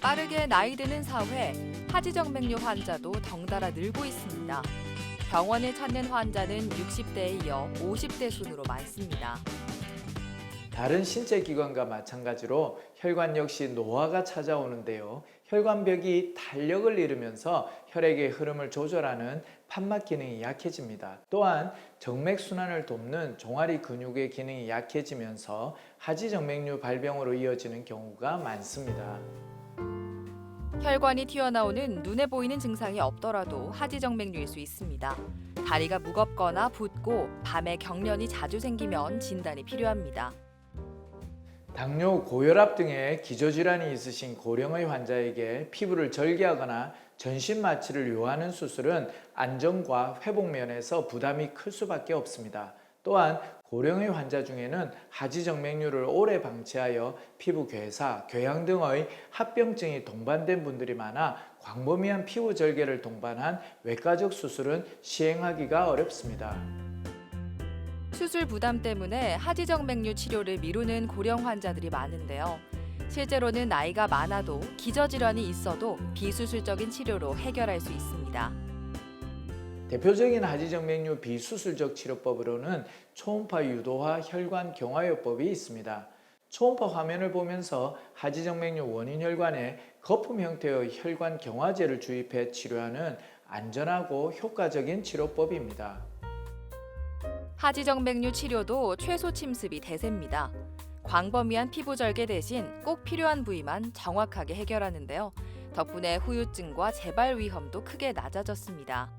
빠르게 나이 드는 사회, 하지정맥류 환자도 덩달아 늘고 있습니다. 병원을 찾는 환자는 60대에 이어 50대 순으로 많습니다. 다른 신체 기관과 마찬가지로 혈관 역시 노화가 찾아오는데요. 혈관벽이 탄력을 잃으면서 혈액의 흐름을 조절하는 판막 기능이 약해집니다. 또한 정맥 순환을 돕는 종아리 근육의 기능이 약해지면서 하지정맥류 발병으로 이어지는 경우가 많습니다. 혈관이 튀어나오는 눈에 보이는 증상이 없더라도 하지정맥류일 수 있습니다. 다리가 무겁거나 붓고 밤에 경련이 자주 생기면 진단이 필요합니다. 당뇨, 고혈압 등의 기저질환이 있으신 고령의 환자에게 피부를 절개하거나 전신 마취를 요하는 수술은 안정과 회복 면에서 부담이 클 수밖에 없습니다. 또한 고령의 환자 중에는 하지정맥류를 오래 방치하여 피부 괴사, 궤양 등의 합병증이 동반된 분들이 많아 광범위한 피부 절개를 동반한 외과적 수술은 시행하기가 어렵습니다. 수술 부담 때문에 하지정맥류 치료를 미루는 고령 환자들이 많은데요. 실제로는 나이가 많아도 기저질환이 있어도 비수술적인 치료로 해결할 수 있습니다. 대표적인 하지정맥류 비수술적 치료법으로는 초음파 유도화 혈관 경화요법이 있습니다. 초음파 화면을 보면서 하지정맥류 원인 혈관에 거품 형태의 혈관 경화제를 주입해 치료하는 안전하고 효과적인 치료법입니다. 하지정맥류 치료도 최소 침습이 대세입니다. 광범위한 피부 절개 대신 꼭 필요한 부위만 정확하게 해결하는데요. 덕분에 후유증과 재발 위험도 크게 낮아졌습니다.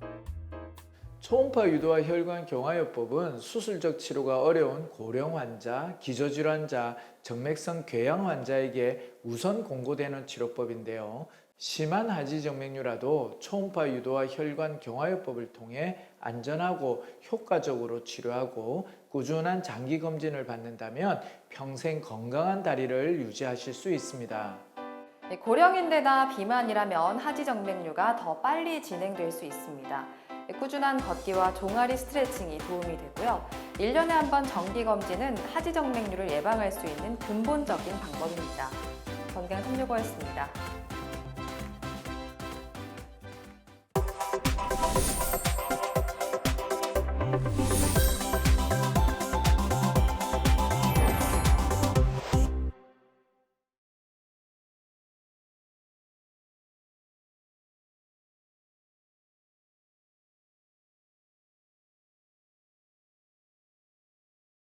초음파 유도화 혈관 경화요법은 수술적 치료가 어려운 고령 환자, 기저질환자, 정맥성 궤양 환자에게 우선 공고되는 치료법인데요. 심한 하지 정맥류라도 초음파 유도화 혈관 경화요법을 통해 안전하고 효과적으로 치료하고 꾸준한 장기 검진을 받는다면 평생 건강한 다리를 유지하실 수 있습니다. 네, 고령인데다 비만이라면 하지정맥류가 더 빨리 진행될 수 있습니다. 네, 꾸준한 걷기와 종아리 스트레칭이 도움이 되고요. 1년에 한 번 정기 검진은 하지정맥류를 예방할 수 있는 근본적인 방법입니다. 건강 365였습니다.